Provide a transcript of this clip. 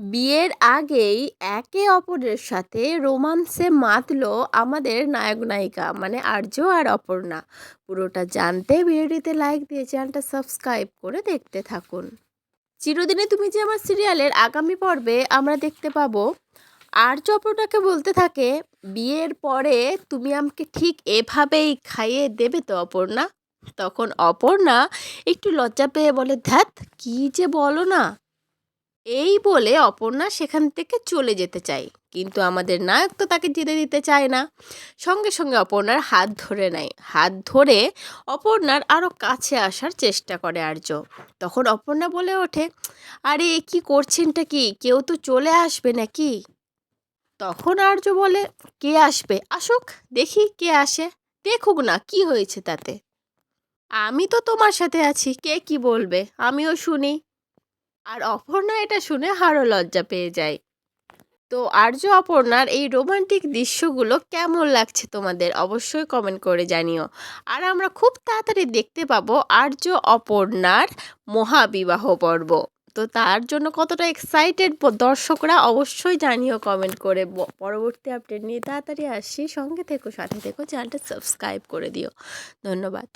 বিয়ের আগেই একে অপরের সাথে রোমান্সে মাতল আমাদের নায়ক নায়িকা মানে আর্য আর অপর্ণা। পুরোটা জানতে ভিডিওটিতে লাইক দিয়ে চ্যানেলটা সাবস্ক্রাইব করে দেখতে থাকুন। চিরদিনে তুমি যে আমার সিরিয়ালের আগামী পর্বে আমরা দেখতে পাবো, আর্য অপর্ণাকে বলতে থাকে, বিয়ের পরে তুমি আমাকে ঠিক এভাবেই খাইয়ে দেবে তো অপর্ণা? তখন অপর্ণা একটু লজ্জা পেয়ে বলে ধ্যাত কী যে বলো না? এই বলে অপর্ণা সেখান থেকে চলে যেতে চায়। কিন্তু আমাদের নায়ক তো তাকে যেতে দিতে চায় না। সঙ্গে সঙ্গে অপর্ণার হাত ধরে নেয়। হাত ধরে অপর্ণার আরও কাছে আসার চেষ্টা করে আর্য। তখন অপর্ণা বলে ওঠে, আরে, কি করছেনটা কি? কেউ তো চলে আসবে নাকি? তখন আর্য বলে, কে আসবে? আসুক, দেখি কে আসে। দেখুক না, কি হয়েছে তাতে? আমি তো তোমার সাথে আছি। কে কি বলবে? আমিও শুনি। আর অপর্ণা এটা শুনে হারও লজ্জা পেয়ে যায়। তো আর্য, অপর্ণার এই রোমান্টিক দৃশ্যগুলো কেমন লাগছে তোমাদের অবশ্যই কমেন্ট করে জানিও। আর আমরা খুব তাড়াতাড়ি দেখতে পাবো আর্য, অপর্ণার মহাবিবাহ পর্ব। তো তার জন্য কতটা এক্সাইটেড দর্শকরা অবশ্যই জানিও কমেন্ট করে। পরবর্তী আপডেট নিয়ে তাড়াতাড়ি আসছি। সঙ্গে থেকো, সাথে থেকো চ্যানেলটা সাবস্ক্রাইব করে দিও। ধন্যবাদ।